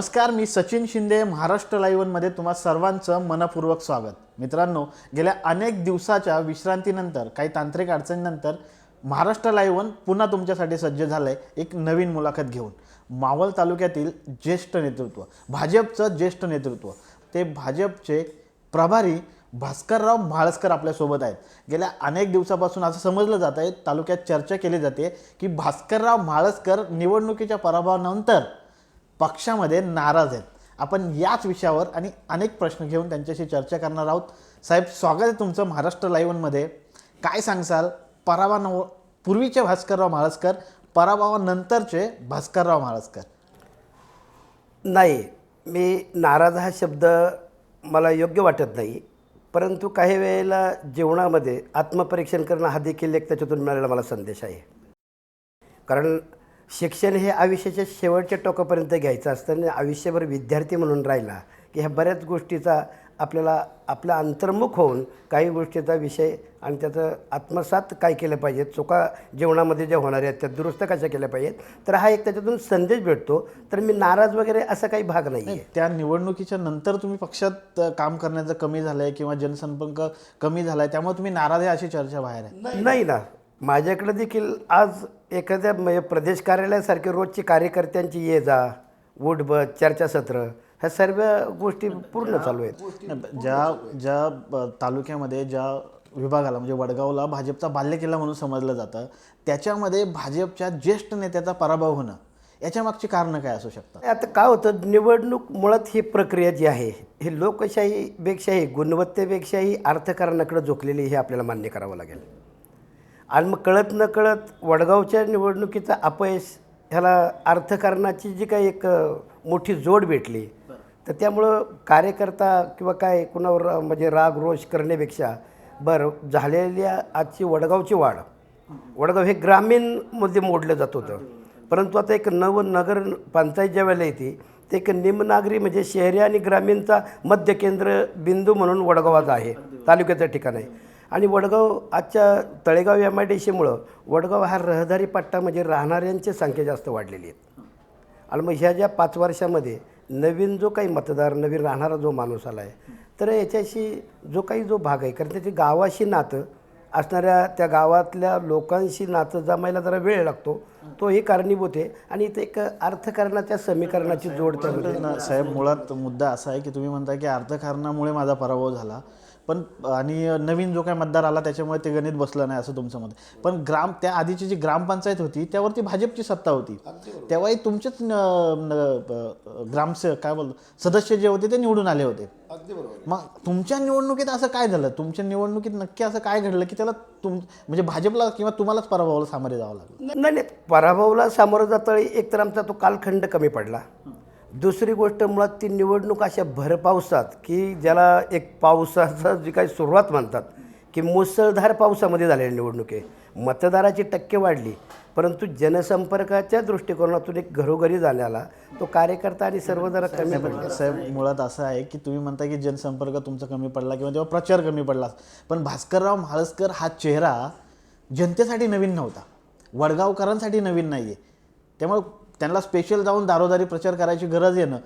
नमस्कार मी सचिन शिंदे महाराष्ट्र लाईव्हनमध्ये तुम्हा सर्वांचं मनपूर्वक स्वागत. मित्रांनो गेल्या अनेक दिवसाच्या विश्रांतीनंतर काही तांत्रिक अडचणीनंतर महाराष्ट्र लाईव्हन पुन्हा तुमच्यासाठी सज्ज झालं आहे एक नवीन मुलाखत घेऊन. मावळ तालुक्यातील ज्येष्ठ नेतृत्व भाजपचं ज्येष्ठ नेतृत्व ते भाजपचे प्रभारी भास्करराव म्हाळसकर आपल्यासोबत आहेत. गेल्या अनेक दिवसापासून असं समजलं जात आहे तालुक्यात चर्चा केली जाते की भास्करराव म्हाळसकर निवडणुकीच्या पराभवानंतर पक्षामध्ये नाराज आहेत. आपण याच विषयावर आणि अनेक प्रश्न घेऊन त्यांच्याशी चर्चा करणार आहोत. साहेब स्वागत आहे तुमचं महाराष्ट्र लाईव्हमध्ये काय सांगसाल? पराभवान पूर्वीचे भास्करराव म्हाळसकर पराभवानंतरचे भास्करराव म्हाळसकर नाही मी नाराज हा शब्द मला योग्य वाटत नाही. परंतु काही वेळेला जीवनामध्ये आत्मपरीक्षण करणं हा देखील एक त्याच्यातून मिळालेला मला संदेश आहे. कारण शिक्षण हे आयुष्याच्या शेवटच्या टोकापर्यंत घ्यायचं असतं आणि आयुष्यभर विद्यार्थी म्हणून राहिला की ह्या बऱ्याच गोष्टीचा आपल्याला आपला अंतर्मुख होऊन काही गोष्टीचा विषय आणि त्याचं आत्मसात काय केलं पाहिजे चुका जीवनामध्ये ज्या होणाऱ्या आहेत त्या दुरुस्त कशा केल्या पाहिजेत तर हा एक त्याच्यातून संदेश भेटतो. तर मी नाराज वगैरे असा काही भाग नाही आहे त्या निवडणुकीच्या नंतर तुम्ही पक्षात काम करण्याचं कमी झालंय किंवा जनसंपर्क कमी झालाय त्यामुळे तुम्ही नाराज आहे अशी चर्चा बाहेर आहे. नाही ना. माझ्याकडे देखील आज एखाद्या म्हणजे प्रदेश कार्यालयासारखे रोजची कार्यकर्त्यांची ये जा उठबस चर्चासत्र ह्या सर्व गोष्टी पूर्ण चालू आहेत. ज्या ज्या तालुक्यामध्ये ज्या विभागाला म्हणजे वडगावला भाजपचा बाल्यकिल्ला म्हणून समजलं जातं त्याच्यामध्ये भाजपच्या ज्येष्ठ नेत्याचा पराभव होणं याच्या मागची कारणं काय असू शकतात? आता काय होतं निवडणूक मुळात ही प्रक्रिया जी आहे ही लोकशाहीपेक्षाही गुणवत्तेपेक्षाही अर्थकारणाकडे झोकलेली हे आपल्याला मान्य करावं लागेल. आणि मग कळत न कळत वडगावच्या निवडणुकीचा अपयश ह्याला अर्थकारणाची जी काही एक मोठी जोड भेटली तर त्यामुळं कार्यकर्ता किंवा काय कुणावर म्हणजे राग रोष करण्यापेक्षा बरं झालेल्या आजची वडगावची वाढ. वडगाव हे ग्रामीणमध्ये मोडलं जात होतं. परंतु आता एक नव नगर पंचायत ज्या वेळेला येते ते एक निमनागरी म्हणजे शहरी आणि ग्रामीणचा मध्य केंद्र बिंदू म्हणून वडगावाचा आहे तालुक्याचं ठिकाण. आहे आणि वडगाव आजच्या तळेगाव एम आय डी सीमुळं वडगाव हा रहदारी पट्टा म्हणजे राहणाऱ्यांची संख्या जास्त वाढलेली आहे आणि मग ह्या ज्या पाच वर्षामध्ये नवीन जो काही मतदार नवीन राहणारा जो माणूस आला आहे तर याच्याशी जो काही जो भाग आहे कारण त्याची गावाशी नातं असणाऱ्या त्या गावातल्या लोकांशी नातं जमायला जरा वेळ लागतो. तोही कारणीभूत आहे. आणि इथे एक अर्थकारणाच्या समीकरणाची जोड साहेब मुळात मुद्दा असा आहे की तुम्ही म्हणताय की अर्थकारणामुळे माझा पराभव झाला. पण आणि नवीन जो काय मतदार आला त्याच्यामुळे ते गणित बसलं नाही असं तुमचं मत. पण ग्राम त्या आधीची जी ग्रामपंचायत होती त्यावरती भाजपची सत्ता होती. तेव्हाही तुमचेच न- न- ब- ग्रामसेवक काय बोल सदस्य जे होते ते निवडून आले होते. मग तुमच्या निवडणुकीत असं काय झालं? तुमच्या निवडणुकीत नक्की असं काय घडलं की त्याला तुम म्हणजे भाजपला किंवा तुम्हालाच पराभवाला सामोरे जावं लागलं? नाही नाही पराभवला सामोरं जाता एक तर आमचा तो कालखंड कमी पडला. दुसरी गोष्ट मुळात ती निवडणूक अशा भरपावसात की ज्याला एक पावसाचं जी काही सुरुवात म्हणतात की मुसळधार पावसामध्ये झालेली निवडणूक आहे. मतदाराची टक्के वाढली परंतु जनसंपर्काच्या दृष्टिकोनातून एक घरोघरी जाण्याला तो कार्यकर्ता आणि सर्व जरा कमी पडले साहेब मुळात असं आहे की तुम्ही म्हणता की जनसंपर्क तुमचा कमी पडला किंवा तेव्हा प्रचार कमी पडला. पण भास्करराव म्हाळसकर हा चेहरा जनतेसाठी नवीन नव्हता. वडगावकरांसाठी नवीन नाही आहे त्यामुळे त्यांना स्पेशल जाऊन दारोदारी प्रचार करायची गरज येणं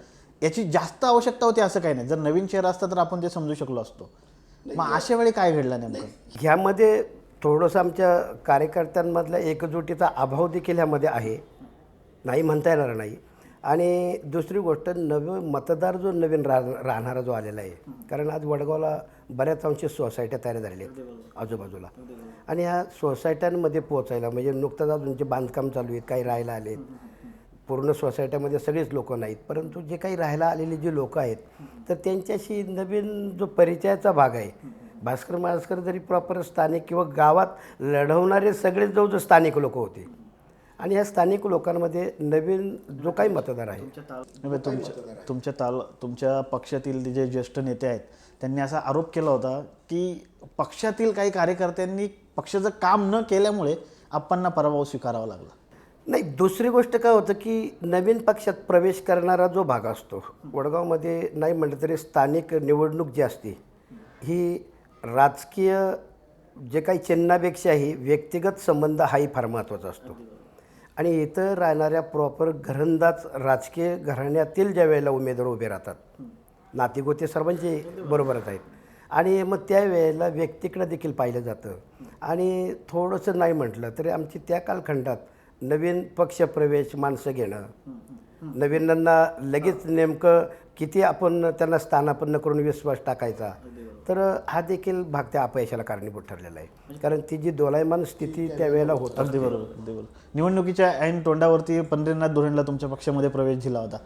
याची जास्त आवश्यकता होती असं काही नाही. जर नवीन चेहरा असता तर आपण ते समजू शकलो असतो. मग अशा वेळी काय घडलं नेमकं? ह्यामध्ये थोडंसं आमच्या कार्यकर्त्यांमधल्या एकजुटीचा अभाव देखील ह्यामध्ये आहे. नाही म्हणता येणार नाही. आणि दुसरी गोष्ट नवीन मतदार जो नवीन रा राहणारा जो आलेला आहे कारण आज वडगावला बऱ्याच अंशी सोसायट्या तयार झालेल्या आहेत आजूबाजूला. आणि ह्या सोसायट्यांमध्ये पोचायला म्हणजे नुकतंच अजूनचे बांधकाम चालू आहेत काही राहायला आलेत पूर्ण सोसायट्यामध्ये सगळेच लोक नाहीत परंतु जे काही राहायला आलेली जी लोकं आहेत तर त्यांच्याशी नवीन जो परिचयाचा भाग आहे भास्कर मास्कर जरी प्रॉपर स्थानिक किंवा गावात लढवणारे सगळेच जो जो स्थानिक लोक होते. आणि ह्या स्थानिक लोकांमध्ये नवीन जो काही मतदार आहे. तुमच्या तुमच्या ताल तुमच्या पक्षातील जे ज्येष्ठ नेते आहेत त्यांनी असा आरोप केला होता की पक्षातील काही कार्यकर्त्यांनी पक्षाचं काम न केल्यामुळे आपणना पराभव स्वीकारावा लागला. नाही दुसरी गोष्ट काय होतं की नवीन पक्षात प्रवेश करणारा जो भाग असतो वडगावमध्ये नाही म्हटलं तरी स्थानिक निवडणूक जी असते ही राजकीय जे काही चिन्हापेक्षाही व्यक्तिगत संबंध हाही फार महत्त्वाचा असतो. आणि इथं राहणाऱ्या प्रॉपर घरंदाज राजकीय घराण्यातील ज्या वेळेला उमेदवार उभे राहतात नातेगोते सर्वांचे बरोबरच आहेत. आणि मग त्या वेळेला व्यक्तीकडे देखील पाहिलं जातं. आणि थोडंसं नाही म्हटलं तरी आमची त्या कालखंडात नवीन पक्षप्रवेश माणसं घेणं. नवीनांना लगेच नेमकं किती आपण त्यांना स्थानापन्न करून विश्वास टाकायचा. तर हा देखील भाग त्या अपयशाला कारणीभूत ठरलेला आहे. कारण ती जी दोलायमान स्थिती त्यावेळेला होत अगदी बरोबर अगदी बरोबर. निवडणुकीच्या ऐन तोंडावरती पंढरीनाथ धोरणला तुमच्या पक्षामध्ये प्रवेश दिला होता.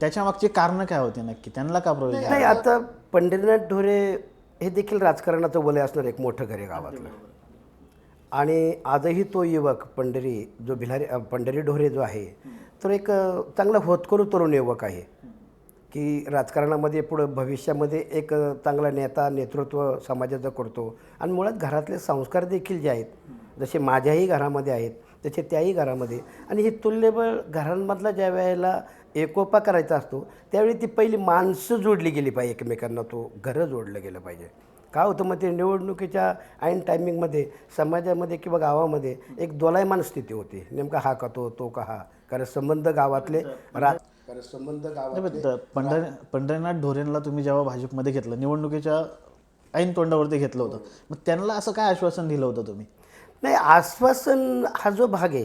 त्याच्या मागची कारणं काय होती नक्की? त्यांना का प्रवेश? नाही आता पंढरीनाथ ढोरे हे देखील राजकारणाचं वलय असणार एक मोठं घर आहे गावातलं आणि आजही तो युवक पंढरी जो भिलारी पंढरी ढोरे जो आहे तो एक चांगला होतकरू तरुण युवक आहे. की राजकारणामध्ये पुढं भविष्यामध्ये एक चांगला नेता नेतृत्व समाजाचं करतो. आणि मुळात घरातले संस्कार देखील जे आहेत जसे माझ्याही घरामध्ये आहेत तसे त्याही घरामध्ये. आणि हे तुल्यबळ घरांमधला ज्या वेळेला एकोपा करायचा असतो त्यावेळी ती पहिली माणसं जोडली गेली पाहिजे एकमेकांना तो घरं जोडलं गेलं पाहिजे. काय होतं मग ते निवडणुकीच्या ऐन टायमिंगमध्ये समाजामध्ये किंवा गावामध्ये एक दोलायमान स्थिती होती. नेमका हा का तो तो का हा? कारण संबंध गावातले रा कारण संबंध गावात नाही, पण त- पंढर पंढरीनाथ ढोरेंना तुम्ही जेव्हा भाजपमध्ये घेतलं निवडणुकीच्या ऐन तोंडावरती घेतलं होतं मग त्यांना असं काय आश्वासन दिलं होतं तुम्ही? नाही आश्वासन हा जो भाग आहे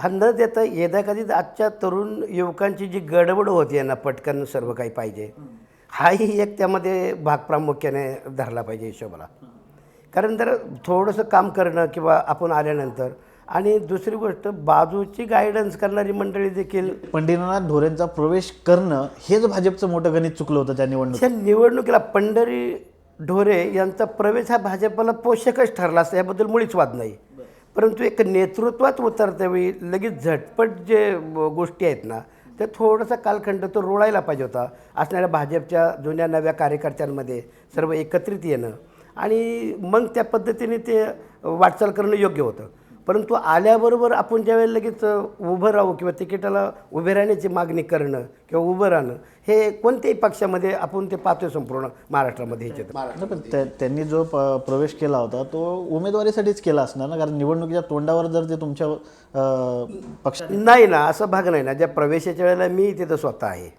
हा न देता येदा कधी आजच्या तरुण युवकांची जी गडबड होती यांना पटकन सर्व काही पाहिजे. हाही एक त्यामध्ये भाग प्रामुख्याने धरला पाहिजे हिशोबाला. कारण जर थोडंसं काम करणं किंवा आपण आल्यानंतर आणि दुसरी गोष्ट बाजूची गायडन्स करणारी मंडळी देखील पंढरीनाथ ढोरेंचा प्रवेश करणं हेच भाजपचं मोठं गणित चुकलं होतं त्या निवडणुकीत. त्या निवडणुकीला पंढरी ढोरे यांचा प्रवेश हा भाजपला पोषकच ठरला असता याबद्दल मुळीच वाद नाही. परंतु एक नेतृत्वात उतरत्यावेळी लगेच झटपट जे गोष्टी आहेत ना तर थोडासा कालखंड तो रोळायला पाहिजे होता. असणाऱ्या भाजपच्या जुन्या नव्या कार्यकर्त्यांमध्ये सर्व एकत्रित येणं. आणि मग त्या पद्धतीने ते वाटचाल करणं योग्य होतं. परंतु आल्याबरोबर आपण ज्यावेळेला लगेच उभं राहू किंवा तिकिटाला उभे राहण्याची मागणी करणं किंवा उभं राहणं हे कोणत्याही पक्षामध्ये आपण ते पाहतोय संपूर्ण महाराष्ट्रामध्ये ह्याच्यात पण त्या- त्यांनी जो प- प्रवेश केला होता तो उमेदवारीसाठीच केला असणार ना? कारण निवडणुकीच्या तोंडावर जर ते तुमच्या पक्ष नाही ना असं भाग नाही ना. ज्या प्रवेशाच्या वेळेला मी तिथं स्वतः आहे.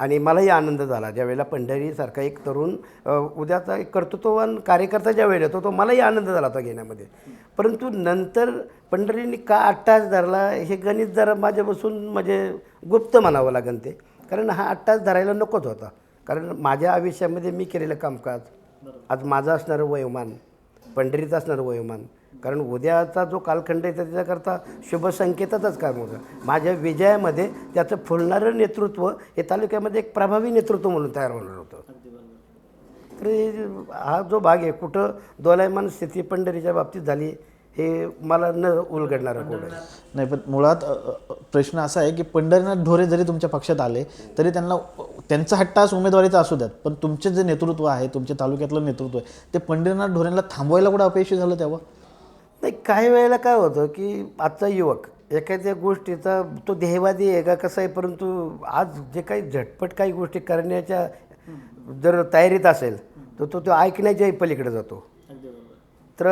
आणि मलाही आनंद झाला. ज्यावेळेला पंढरीसारखा एक तरुण उद्याचा एक कर्तृत्ववान कार्यकर्ता ज्या वेळेला येतो तो मलाही आनंद झाला होता घेण्यामध्ये. परंतु नंतर पंढरीने का अट्टास धरला हे गणित जरा माझ्यापासून म्हणजे गुप्त म्हणावं लागेल ते. कारण हा अट्टास धरायला नकोच होता. कारण माझ्या आयुष्यामध्ये मी केलेलं कामकाज आज माझं असणारं वयोमान पंढरीचं असणारं वयोमान कारण उद्याचा जो कालखंड आहे त्याच्याकरता शुभ संकेतातच काम होतं. माझ्या विजयामध्ये त्याचं फुलणारं नेतृत्व हे तालुक्यामध्ये एक प्रभावी नेतृत्व म्हणून तयार होणार होतं. तर हे जो भाग आहे कुठं दोलायमान स्थिती पंढरीच्या बाबतीत झाली हे मला न उलगडणारं नाही पण मुळात प्रश्न असा आहे की पंढरीनाथ ढोरे जरी तुमच्या पक्षात आले तरी त्यांना त्यांचा हट्टास उमेदवारीचा असू द्यात. पण तुमचे जे नेतृत्व आहे तुमच्या तालुक्यातलं नेतृत्व आहे ते पंढरीनाथ ढोरेंना थांबवायला कुठं अपयशी झालं तेव्हा? नाही काही वेळेला काय होतं की आजचा युवक एखाद्या गोष्टीचा तो देहवादी आहे का कसं आहे परंतु आज जे काही झटपट काही गोष्टी करण्याच्या जर तयारीत असेल तर तो तो ऐकण्याच्याही पलीकडे जातो. तर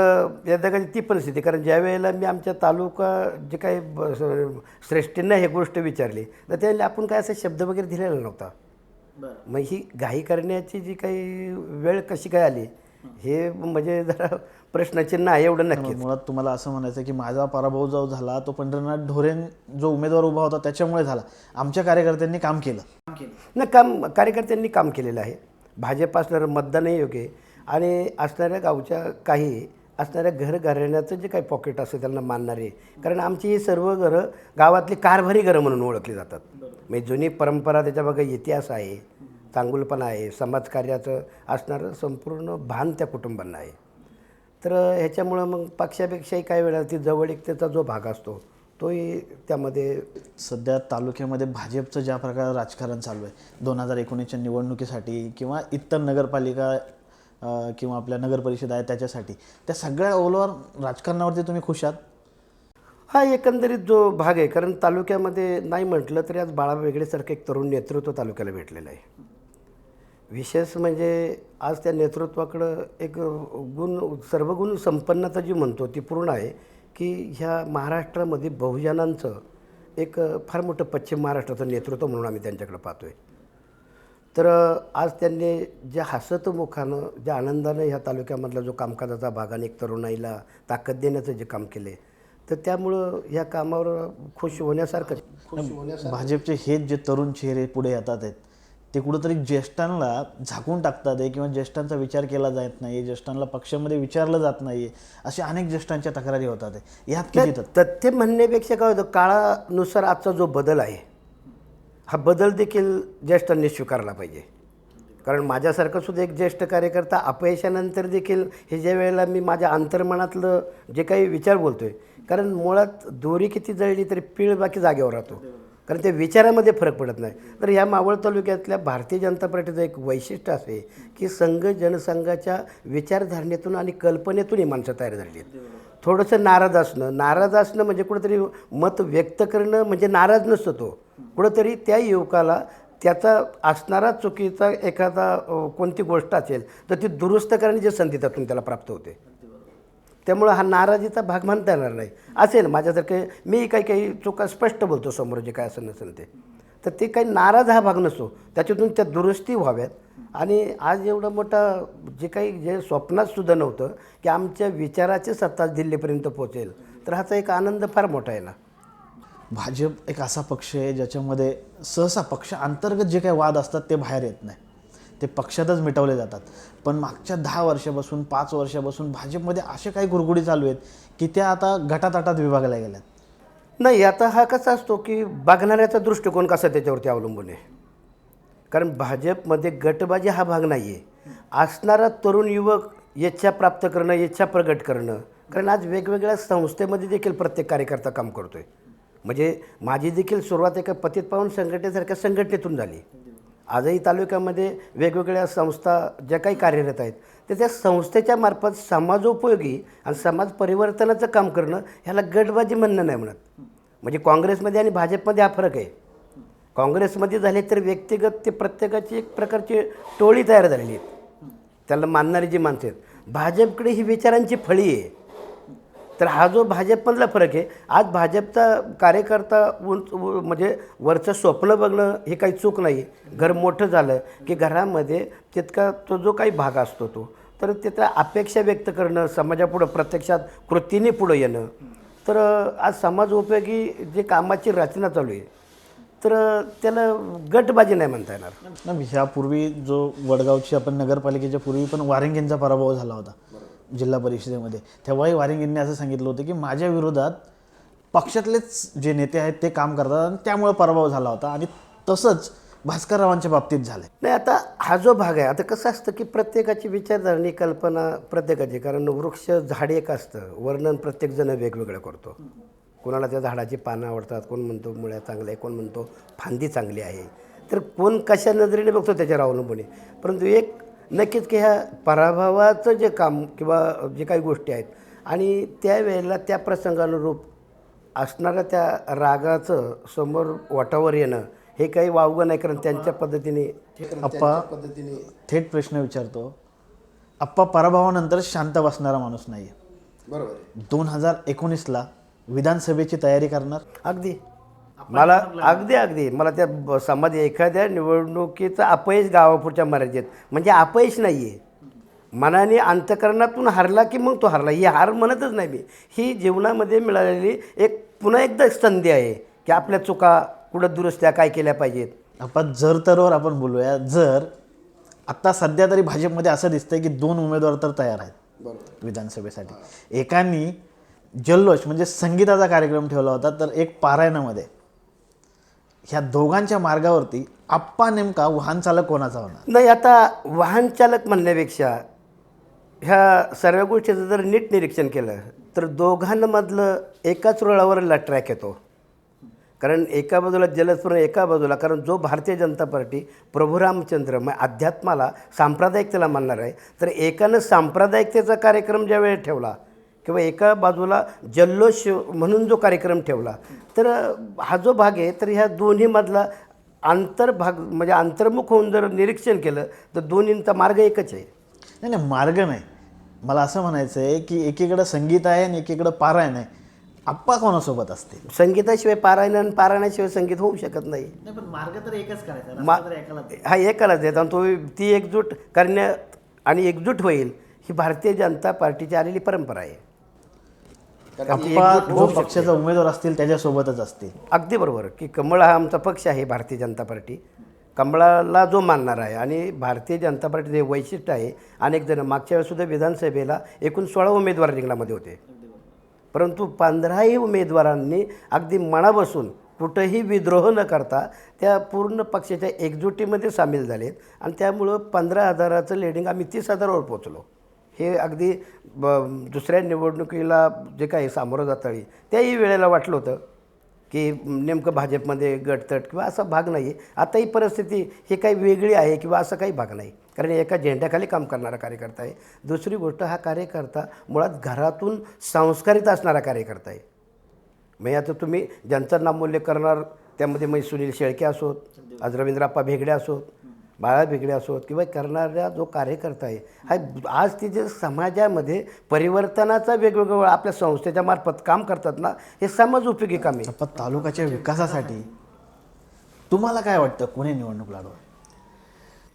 यदा कधी ती परिस्थिती कारण ज्या वेळेला मी आमच्या तालुका जे काही श्रेष्ठींना हे गोष्ट विचारली तर त्यावेळेला आपण काय असा शब्द वगैरे दिलेला नव्हता. मग ही घाई करण्याची जी काही वेळ कशी काय आली हे म्हणजे जरा प्रश्नचिन्ह आहे एवढं नक्कीच. मुळात तुम्हाला असं म्हणायचं की माझा पराभव जो झाला तो पंढरीनाथ ढोरेन जो उमेदवार उभा होता त्याच्यामुळे झाला. आमच्या कार्यकर्त्यांनी काम केलं. नाही काम कार्यकर्त्यांनी काम केलेलं आहे. भाजप असणारं मतदानही योग्य आहे. आणि असणाऱ्या गावच्या काही असणाऱ्या घर घराण्याचं जे काही पॉकेट असतं त्यांना मानणारे कारण आमची ही सर्व घरं गावातली कारभारी घरं म्हणून ओळखली जातात. म्हणजे जुनी परंपरा त्याच्या बघा इतिहास आहे चांगुलपणा आहे समाजकार्याचं असणारं संपूर्ण भान त्या कुटुंबांना आहे. तर ह्याच्यामुळं मग पक्षापेक्षाही काही वेळा ती जवळीकतेचा जो भाग असतो तोही त्यामध्ये सध्या तालुक्यामध्ये भाजपचं ज्या प्रकारे राजकारण चालू आहे दोन हजार एकोणीसच्या निवडणुकीसाठी किंवा इतर नगरपालिका किंवा आपल्या नगर परिषद आहे त्याच्यासाठी त्या सगळ्या ओव्हरऑल राजकारणावरती तुम्ही खुश आहात? हा एकंदरीत जो भाग आहे कारण तालुक्यामध्ये नाही म्हटलं तरी आज बाळा वेगळेसारखं एक तरुण नेतृत्व तालुक्याला भेटलेलं आहे. विशेष म्हणजे आज त्या नेतृत्वाकडं एक गुण सर्वगुण संपन्नता जी म्हणतो ती पूर्ण आहे की ह्या महाराष्ट्रामध्ये बहुजनांचं एक फार मोठं पश्चिम महाराष्ट्राचं नेतृत्व म्हणून आम्ही त्यांच्याकडे पाहतो आहे तर आज त्यांनी ज्या हसतमुखानं ज्या आनंदानं ह्या तालुक्यामधला जो कामकाजाचा भाग आणि एक तरुणाईला ताकद देण्याचं जे काम केले तर त्यामुळं ह्या कामावर खुश होण्यासारखं खुश होण्यासारखं भाजपचे हेच जे तरुण चेहरे पुढे येतात आहेत ते कुठंतरी ज्येष्ठांना झाकून टाकतात आहे किंवा ज्येष्ठांचा विचार केला जात नाही ज्येष्ठांना पक्षामध्ये विचारलं जात नाही असे अनेक ज्येष्ठांच्या तक्रारी होतात आहे. यात किती तथ्य? तथ्य म्हणण्यापेक्षा काय होतं काळानुसार आजचा जो बदल आहे हा बदल देखील ज्येष्ठांनी स्वीकारला पाहिजे कारण माझ्यासारखं सुद्धा एक ज्येष्ठ कार्यकर्ता अपयशानंतर देखील हे ज्या वेळेला मी माझ्या अंतर्मनातलं जे काही विचार बोलतोय कारण मुळात दोरी किती जळली तरी पीळ बाकी जागेवर राहतो कारण त्या विचारामध्ये फरक पडत नाही. तर ह्या मावळ तालुक्यातल्या भारतीय जनता पार्टीचं एक वैशिष्ट्य असे की संघ जनसंघाच्या विचारधारणेतून आणि कल्पनेतून ही माणसं तयार झाली आहेत. थोडंसं नाराज असणं नाराज असणं म्हणजे कुठंतरी मत व्यक्त करणं म्हणजे नाराज नसतो तो. कुठंतरी त्या युवकाला त्याचा असणारा चुकीचा एखादा कोणती गोष्ट असेल तर ती दुरुस्त करण्याची संधी त्यातून त्याला प्राप्त होते. त्यामुळं हा नाराजीचा भाग म्हणता येणार नाही. असेल माझ्यासारखे मी काही काही चुका स्पष्ट बोलतो समोर जे काय असं नसेल ते. तर ते काही नाराज हा भाग नसतो त्याच्यातून त्या दुरुस्ती व्हाव्यात. आणि आज एवढं मोठा जे काही जे स्वप्नात सुद्धा नव्हतं की आमच्या विचाराची सत्ता दिल्लीपर्यंत पोहोचेल. तर ह्याचा एक आनंद फार मोठा आहे ना. भाजप एक असा पक्ष आहे ज्याच्यामध्ये सहसा पक्ष अंतर्गत जे काही वाद असतात ते बाहेर येत नाही. ते पक्षातच मिटवले जातात. पण मागच्या दहा वर्षापासून पाच वर्षापासून भाजपमध्ये असे काही गुरगुडी चालू आहेत की त्या आता गटातटात विभागल्या गेल्यात. नाही आता हा कसा असतो की बघणाऱ्याचा दृष्टिकोन कसा त्याच्यावरती अवलंबून आहे? कारण भाजपमध्ये गटबाजी हा भाग नाही आहे असणारा तरुण युवक इच्छा प्राप्त करणं इच्छा प्रगट करणं कारण आज वेगवेगळ्या संस्थेमध्ये देखील प्रत्येक कार्यकर्ता काम करतो आहे म्हणजे माझी देखील सुरुवात एका पतित पाहून संघटनेसारख्या संघटनेतून झाली. आजही तालुक्यामध्ये वेगवेगळ्या संस्था ज्या काही कार्यरत आहेत तर त्या संस्थेच्या मार्फत समाजोपयोगी आणि समाज परिवर्तनाचं काम करणं ह्याला गटबाजी म्हणणं नाही म्हणत. म्हणजे काँग्रेसमध्ये आणि भाजपमध्ये हा फरक आहे. काँग्रेसमध्ये झाले तर व्यक्तिगत ते प्रत्येकाची एक प्रकारची टोळी तयार झालेली आहे. त्याला मानणारी जी माणसं आहेत भाजपकडे ही विचारांची फळी आहे. तर हा जो भाजपमधला फरक आहे आज भाजपचा कार्यकर्ता उंच म्हणजे वरचं स्वप्न बघणं हे काही चूक नाही. घर मोठं झालं की घरामध्ये तितका तो जो काही भाग असतो तो. तर तिथं अपेक्षा व्यक्त करणं समाजापुढं प्रत्यक्षात कृतीने पुढं येणं. तर आज समाज उपयोगी जे कामाची रचना चालू आहे तर त्याला गटबाजी नाही म्हणता येणार. ना ह्यापूर्वी जो वडगावची आपण नगरपालिकेच्या पूर्वी पण वारिंगींचा पराभव झाला होता. जिल्हा परिषदेमध्ये. तेव्हाही वारिंगींनी असं सांगितलं होतं की माझ्या विरोधात पक्षातलेच जे नेते आहेत ते काम करतात आणि त्यामुळे पराभव झाला होता आणि तसंच भास्कररावांच्या बाबतीत झालं नाही आता हा जो भाग आहे आता कसं असतं की प्रत्येकाची विचारधारणी कल्पना प्रत्येकाची. कारण वृक्ष झाड एक असतं वर्णन प्रत्येकजण वेगवेगळं करतो. कोणाला त्या झाडाची पानं आवडतात कोण म्हणतो मुळ्या चांगल्या आहे कोण म्हणतो फांदी चांगली आहे. तर कोण कशा नजरेने बघतो त्याच्यावर अवलंबून आहे परंतु एक नक्कीच की ह्या पराभवाचं जे काम किंवा जे काही गोष्टी आहेत आणि त्यावेळेला त्या प्रसंगानुरूप असणाऱ्या त्या रागाचं समोर वाटावर येणं हे काही वावगं नाही कारण त्यांच्या पद्धतीने अप्पा थेट प्रश्न विचारतो. अप्पा पराभवानंतर शांत बसणारा माणूस नाही आहे. बरोबर दोन हजार एकोणीसला विधानसभेची तयारी करणार? अगदी. मला अगदी अगदी. मला त्या ब- समाज एखाद्या निवडणुकीचं अपयश गावापुरच्या मर्यादेत. म्हणजे अपयश नाही आहे मनाने अंतकरणातून हरला की मग तो हरला. ही हार म्हणतच नाही मी. ही जीवनामध्ये मिळालेली एक पुन्हा एकदा संधी आहे की आपल्या चुका कुठं दुरुस्त्या काय केल्या पाहिजेत. आपण जर तरवर आपण बोलूया. जर आता सध्या तरी भाजपमध्ये असं दिसतंय की दोन उमेदवार तर तयार आहेत विधानसभेसाठी. एकानी जल्लोष म्हणजे संगीताचा कार्यक्रम ठेवला होता तर एक पारायणामध्ये. ह्या दोघांच्या मार्गावरती आप्पा नेमका वाहन चालक कोणाचा होणार? नाही आता वाहन चालक म्हणण्यापेक्षा ह्या सर्व गोष्टीचं जर नीट निरीक्षण केलं तर दोघांमधलं एकाच रुळावरला ट्रॅक येतो. कारण एका बाजूला जलस्पुरण एका बाजूला कारण जो भारतीय जनता पार्टी प्रभू रामचंद्र मग अध्यात्माला सांप्रदायिकतेला मानणार आहे तर एकानं सांप्रदायिकतेचा कार्यक्रम ज्या वेळेस ठेवला किंवा एका बाजूला जल्लोष म्हणून जो कार्यक्रम ठेवला तर हा जो भाग आहे तर ह्या दोन्हीमधला आंतरभाग म्हणजे अंतर्मुख होऊन जर निरीक्षण केलं तर दोन्हींचा मार्ग एकच आहे. नाही नाही मार्ग नाही. मला असं म्हणायचं आहे की एकीकडं संगीत आहे आणि एकीकडं पारायण आहे. आप्पा कोणासोबत असतील? संगीताशिवाय पारायण आणि पारायणाशिवाय संगीत होऊ शकत नाही. नाही पण मार्ग तर एकच करायचा मा हा एकालाच देत आणि तो ती एकजूट करण्यात आणि एकजूट होईल ही भारतीय जनता पार्टीची आलेली परंपरा आहे. जो शकते. पक्षाचा उमेदवार असतील त्याच्यासोबतच असतील. अगदी बरोबर की कमळ हा आमचा पक्ष आहे भारतीय जनता पार्टी. कमळाला जो मानणार आहे आणि भारतीय जनता पार्टीचे वैशिष्ट्य आहे अनेक जण मागच्या वेळेसुद्धा विधानसभेला एकूण सोळा उमेदवार रिंगणामध्ये होते. परंतु पंधराही उमेदवारांनी अगदी मनापासून कुठंही विद्रोह न करता त्या पूर्ण पक्षाच्या एकजुटीमध्ये सामील झालेत आणि त्यामुळं पंधरा हजाराचं लेडिंग आम्ही तीस हजारावर पोचलो हे अगदी ब दुसऱ्या निवडणुकीला जे काही सामोरं जाताळी त्याही वेळेला वाटलं होतं की नेमकं भाजपमध्ये गटतट किंवा असा भाग नाही. आहे आता ही परिस्थिती ही काही वेगळी आहे किंवा असं काही भाग नाही. कारण एका झेंड्याखाली काम करणारा कार्यकर्ता आहे. दुसरी गोष्ट हा कार्यकर्ता मुळात घरातून संस्कारित असणारा कार्यकर्ता आहे. म्हणजे आता तुम्ही ज्यांचं नाममूल्य करणार त्यामध्ये मग सुनील शेळके असोत आज रवींद्रप्पा भेगडे असोत बाळा भेगडे असोत किंवा करणारा जो कार्यकर्ता आहे हा आज ते जे समाजामध्ये परिवर्तनाचा वेगवेगळं आपल्या संस्थेच्या मार्फत काम करतात ना हे समाज उपयोगी काम आहे आप्पा तालुक्याच्या विकासासाठी तुम्हाला काय वाटतं कोणी निवडणूक लढवा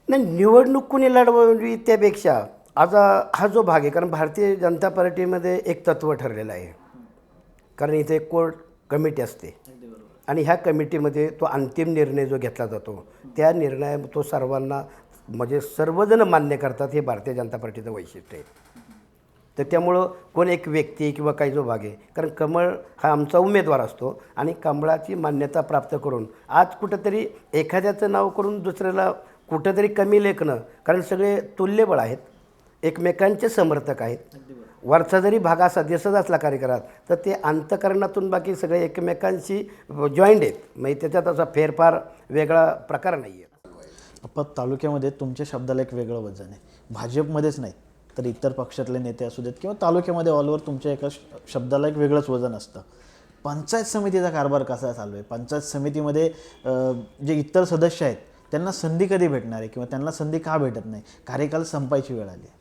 नाही निवडणूक कुणी लढवावी त्यापेक्षा आज हा जो भाग आहे कारण भारतीय जनता पार्टीमध्ये एक तत्त्व ठरलेलं आहे. कारण इथे एक कोर्ट कमिटी असते. आणि ह्या कमिटीमध्ये तो अंतिम निर्णय जो घेतला जातो त्या निर्णय तो सर्वांना म्हणजे सर्वजण मान्य करतात हे भारतीय जनता पार्टीचं वैशिष्ट्य आहे. तर त्यामुळं कोण एक व्यक्ती किंवा काही जो भाग आहे कारण कमळ हा आमचा उमेदवार असतो आणि कमळाची मान्यता प्राप्त करून आज कुठंतरी एखाद्याचं नाव करून दुसऱ्याला कुठंतरी कमी लेखणं कारण सगळे तुल्यबळ आहेत एकमेकांचे समर्थक आहेत. वरचा जरी भाग असा दिसत असला कार्यक्रमात तर ते अंतकरणातून बाकी सगळे एकमेकांशी जॉईंट आहेत. म्हणजे त्याच्यात असा फेरफार वेगळा प्रकार नाही आहे आप्पा तालुक्यामध्ये तुमच्या शब्दाला एक वेगळं वजन आहे. भाजपमध्येच नाही तर इतर पक्षातले नेते असू देत किंवा तालुक्यामध्ये ऑलओव्हर तुमच्या एका श- शब्दाला एक वेगळंच वजन असतं. पंचायत समितीचा कारभार कसा चालू आहे? पंचायत समितीमध्ये जे इतर सदस्य आहेत त्यांना संधी कधी भेटणार आहे? किंवा त्यांना संधी का भेटत नाही? कार्यकाल संपायची वेळ आली आहे.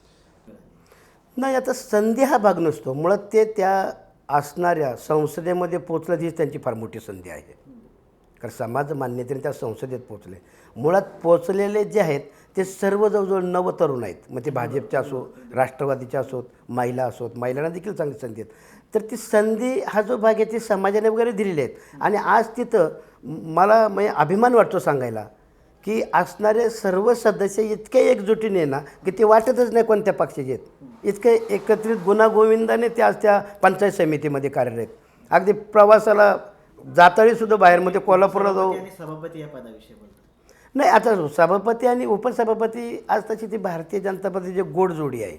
नाही आता संधी हा भाग नसतो. मुळात ते त्या असणाऱ्या संसदेमध्ये पोचलं हीच त्यांची फार मोठी संधी आहे. कारण समाज मान्यतेने त्या संसदेत पोचले मुळात पोचलेले जे आहेत ते सर्व जवळजवळ नवतरुण आहेत. मग ते भाजपचे असो राष्ट्रवादीचे असोत महिला असोत महिलांना देखील चांगली संधी आहेत. तर ती संधी हा जो भाग आहे ती समाजाने वगैरे दिलेली आहेत. आणि आज तिथं मला म्हणजे अभिमान वाटतो सांगायला. की असणारे सर्व सदस्य इतके एकजुटीने ना की ते वाटतच नाही कोणत्या पक्षाचे आहेत. इतके एकत्रित गुणागोविंदाने ते आज त्या पंचायत समितीमध्ये कार्यरत अगदी प्रवासाला जाताळीसुद्धा बाहेरमध्ये कोल्हापूरला जाऊ. सभापती या पदाविषयी नाही आता सभापती आणि उपसभापती आज तशी ती भारतीय जनता पार्टीची गोड जोडी आहे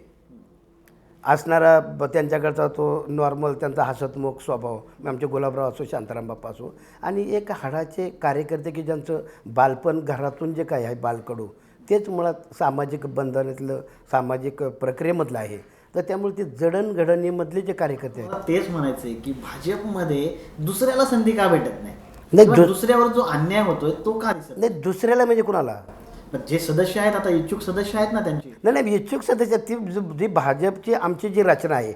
असणारा ब त्यांच्याकडचा तो नॉर्मल त्यांचा हसतमुख स्वभाव आमचे गुलाबराव असो शांताराम बाप्पा असो आणि एक हाडाचे कार्यकर्ते की ज्यांचं बालपण घरातून जे काय आहे बालकडू तेच मुळात सामाजिक बंधनातलं सामाजिक प्रक्रियेमधलं आहे तर त्यामुळे ते जडणघडणीमधले जे कार्यकर्ते आहेत तेच म्हणायचंय की भाजपमध्ये दुसऱ्याला संधी का भेटत नाही नाही, दुसऱ्यावर जो अन्याय होतोय तो का नाही दुसऱ्याला म्हणजे कुणाला? जे सदस्य आहेत आता इच्छुक सदस्य आहेत ना त्यांची? नाही नाही इच्छुक सदस्य ती जी- भाजपची आमची जी रचना आहे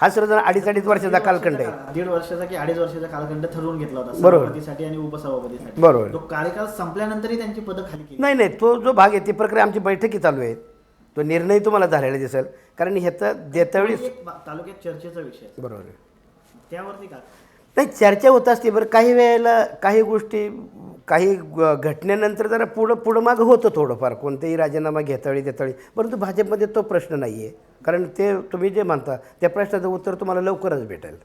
हा सर्वजण अडीच अडीच वर्षाचा कालखंड आहे. दीड वर्षाचा की अडीच वर्षाचा कालखंड ठरवून घेतला होता बरोबर. सभापतीसाठी आणि उपसभापतीसाठी. बरोबर. तो कार्यकाळ संपल्यानंतरही त्यांची पदं खाली केली. नाही नाही तो जो भाग आहे ती प्रक्रिया आमची बैठकी चालू आहे. तो निर्णय तुम्हाला झालेला दिसेल कारण ह्याचा देतावेळी तालुक्यात चर्चेचा विषय. बरोबर. त्यावरती का नाही चर्चा होत असते बरं काही वेळेला काही गोष्टी काही घटनेनंतर जरा पुढं पुढं मागं होतं थोडंफार. कोणतेही राजीनामा घेताळी देताळी परंतु भाजपमध्ये तो प्रश्न नाही आहे कारण ते तुम्ही जे म्हणता त्या प्रश्नाचं उत्तर तुम्हाला लवकरच भेटेल.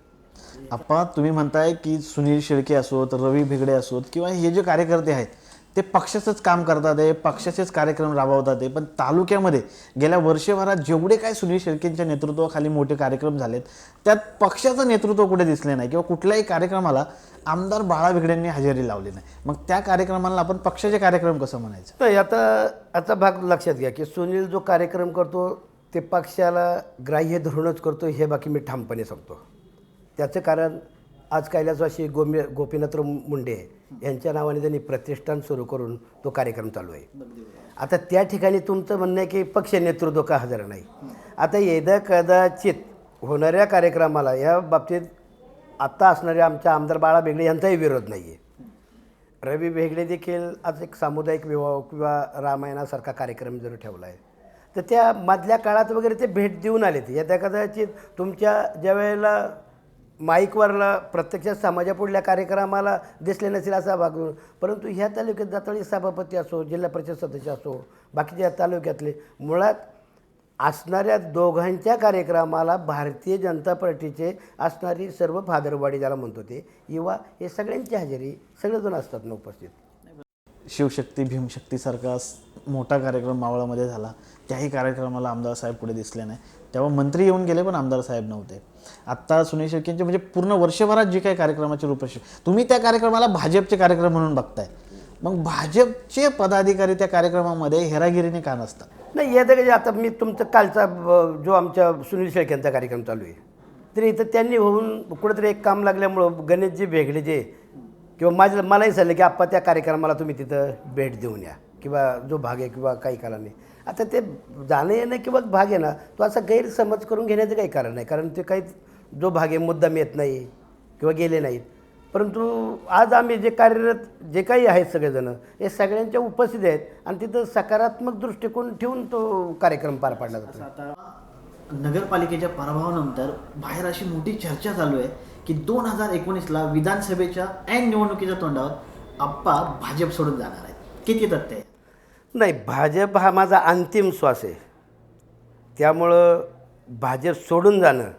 आप्पा तुम्ही म्हणताय की सुनील शेळके असोत रवी भिगडे असोत किंवा हे जे कार्यकर्ते आहेत ते पक्षाचंच काम करतात आहे पक्षाचेच कार्यक्रम राबवतात आहे पण तालुक्यामध्ये गेल्या वर्षभरात जेवढे काय सुनील शेळकेंच्या नेतृत्वाखाली मोठे कार्यक्रम झालेत त्यात पक्षाचं नेतृत्व कुठे दिसले नाही किंवा कुठल्याही कार्यक्रमाला आमदार बाळा भिगडेंनी हजेरी लावली नाही. मग त्या कार्यक्रमाला आपण पक्षाचे कार्यक्रम कसं म्हणायचं? तर आता आता भाग लक्षात घ्या की सुनील जो कार्यक्रम करतो ते पक्षाला ग्राह्य धरूनच करतो हे बाकी मी ठामपणे सांगतो. त्याचं कारण आज कैलासवासी गोमी गोपीनाथराव मुंडे यांच्या नावाने त्यांनी प्रतिष्ठान सुरू करून तो कार्यक्रम चालू आहे. आता त्या ठिकाणी तुमचं म्हणणं आहे की पक्ष नेतृत्व का हजर नाही? आता येदा कदाचित होणाऱ्या कार्यक्रमाला या बाबतीत आत्ता असणारे आमच्या आमदार बाळा बेगडे यांचाही विरोध नाही आहे रवी बेगडे देखील आज एक सामुदायिक विवाह किंवा रामायणासारखा कार्यक्रम जर ठेवला आहे तर त्या मधल्या काळात वगैरे ते भेट देऊन आले ते यथा कदाचित तुमच्या ज्या वेळेला माईकवरला प्रत्यक्षात समाजापुढल्या कार्यक्रमाला दिसले नसेल असा भाग. परंतु ह्या तालुक्यात जातळी सभापती असो जिल्हा परिषद सदस्य असो बाकीच्या तालुक्यातले मुळात असणाऱ्या दोघांच्या कार्यक्रमाला भारतीय जनता पार्टीचे असणारी सर्व फादरवाडी ज्याला म्हणतो ते युवा हे सगळ्यांची हजेरी सगळेजण असतात ना उपस्थित. शिवशक्ती भीमशक्तीसारखा स- मोठा कार्यक्रम मावळामध्ये झाला. त्याही कार्यक्रमाला आमदार साहेब पुढे दिसले नाही. तेव्हा मंत्री येऊन गेले पण आमदार साहेब नव्हते. आत्ता सुनील शेळकेंचे म्हणजे पूर्ण वर्षभरात जे काही कार्यक्रमाची रूपरेषा तुम्ही त्या कार्यक्रमाला भाजपचे कार्यक्रम म्हणून बघताय. मग भाजपचे पदाधिकारी त्या कार्यक्रमामध्ये हेरागिरीने का नसतात? नाही येतं म्हणजे आता मी तुमचं कालचा जो आमच्या सुनील शेळकेंचा कार्यक्रम चालू आहे तर इथं त्यांनी होऊन कुठेतरी एक काम लागल्यामुळं गणेशजी भेगडे जे किंवा माझं मलाही सांगितलं की आप्पा त्या कार्यक्रमाला तुम्ही तिथं भेट देऊन या. किंवा जो भाग आहे किंवा काही काला नाही आता ते जाणं येणं किंवा भाग आहे ना तो असा गैरसमज करून घेण्याचं काही कारण नाही. कारण ते काही जो भाग आहे मुद्दाम येत नाही किंवा गेले नाहीत. परंतु आज आम्ही जे कार्यरत जे काही आहेत सगळेजणं हे सगळ्यांच्या उपस्थित आहेत आणि तिथं सकारात्मक दृष्टिकोन ठेवून तो कार्यक्रम पार पाडला जातो. आता नगरपालिकेच्या पराभवानंतर बाहेर अशी मोठी चर्चा चालू आहे की दोन हजार एकोणीसला विधानसभेच्या ऐन निवडणुकीच्या तोंडावर आप्पा भाजप सोडून जाणार आहेत. किती तथ्य आहे? नाही भाजप हा माझा अंतिम श्वास आहे. त्यामुळं भाजप सोडून जाणं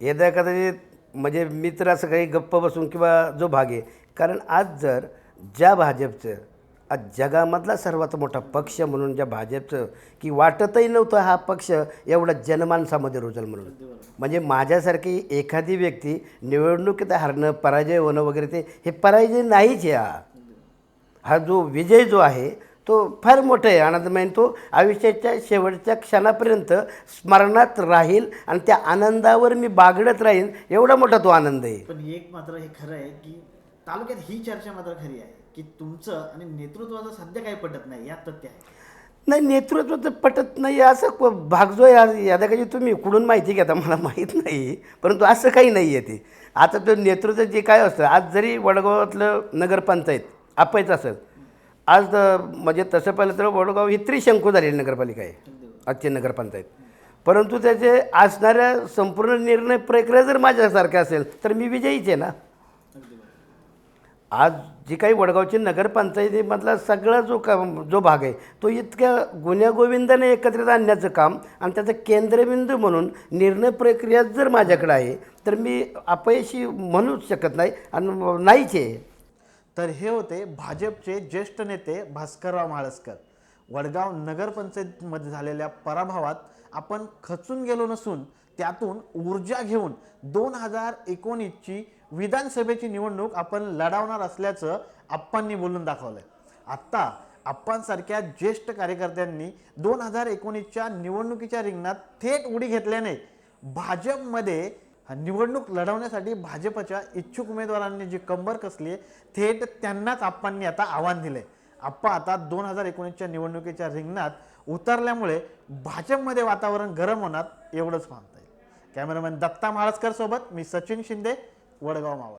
यदा कदाचित म्हणजे मी तर असं काही गप्प बसून किंवा जो भाग आहे कारण आज जर ज्या भाजपचं आज जगामधला सर्वात मोठा पक्ष म्हणून ज्या भाजपचं की वाटतही नव्हतं हा पक्ष एवढा जनमानसामध्ये रुजल म्हणून. म्हणजे माझ्यासारखी एखादी व्यक्ती निवडणुकीत हरणं पराजय होणं वगैरे ते हे पराजय नाहीच या हा जो विजय जो आहे तो फार मोठा आहे. आनंदमय तो आयुष्याच्या शेवटच्या क्षणापर्यंत स्मरणात राहील आणि त्या आनंदावर मी बागडत राहीन एवढा मोठा तो आनंद आहे. पण एक मात्र हे खरं आहे की तालुक्यात ही चर्चा मात्र खरी आहे की तुमचं आणि नेतृत्वाचं सध्या काही पटत नाही यात तथ्य आहे. नाही नेतृत्व तर पटत नाही असं क- भाग जो आहे यादा काही तुम्ही कुठून माहिती घेता मला माहीत नाही परंतु असं काही नाही आहे ते. आता तो नेतृत्व जे काय असतं आज जरी वडगावातलं नगरपंचायत अपायचं असेल आज म्हणजे तसं पाहिलं तर वडगाव ही त्रिशंकू झालेली नगरपालिका आहे. आजची नगरपंचायत. परंतु त्याचे असणाऱ्या संपूर्ण निर्णय प्रक्रिया जर माझ्यासारख्या असेल तर मी विजयीच आहे ना? आज जी काही वडगावची नगरपंचायतीमधला सगळा जो का जो भाग आहे तो इतक्या गुण्यागोविंदाने एकत्रित आणण्याचं काम आणि त्याचं केंद्रबिंदू म्हणून निर्णय प्रक्रिया जर माझ्याकडे आहे तर मी अपयशी म्हणूच शकत नाही आणि नाहीच आहे. तर हे होते भाजपचे ज्येष्ठ नेते भास्करराव म्हाळसकर वडगाव नगरपंचायतमध्ये झालेल्या पराभवात आपण खचून गेलो नसून त्यातून ऊर्जा घेऊन दोन हजार एकोणीसची विधानसभेची निवडणूक आपण लढवणार असल्याचं आप्पांनी बोलून दाखवलं आहे आत्ता आप्पांसारख्या ज्येष्ठ कार्यकर्त्यांनी दोन हजार एकोणीसच्या निवडणुकीच्या रिंगणात थेट उडी घेतल्याने भाजपमध्ये निवडणूक लढवण्यासाठी भाजपच्या इच्छुक उमेदवारांनी जी कंबर कसली आहे थेट त्यांनाच आप्पांनी आता आव्हान दिलंय. आप्पा आता दोन हजार एकोणीसच्या निवडणुकीच्या रिंगणात उतरल्यामुळे भाजपमध्ये वातावरण गरम होणार एवढंच मानता येईल कॅमेरामॅन दत्ता म्हाळसकर सोबत मी सचिन शिंदे वडगाव मावळ.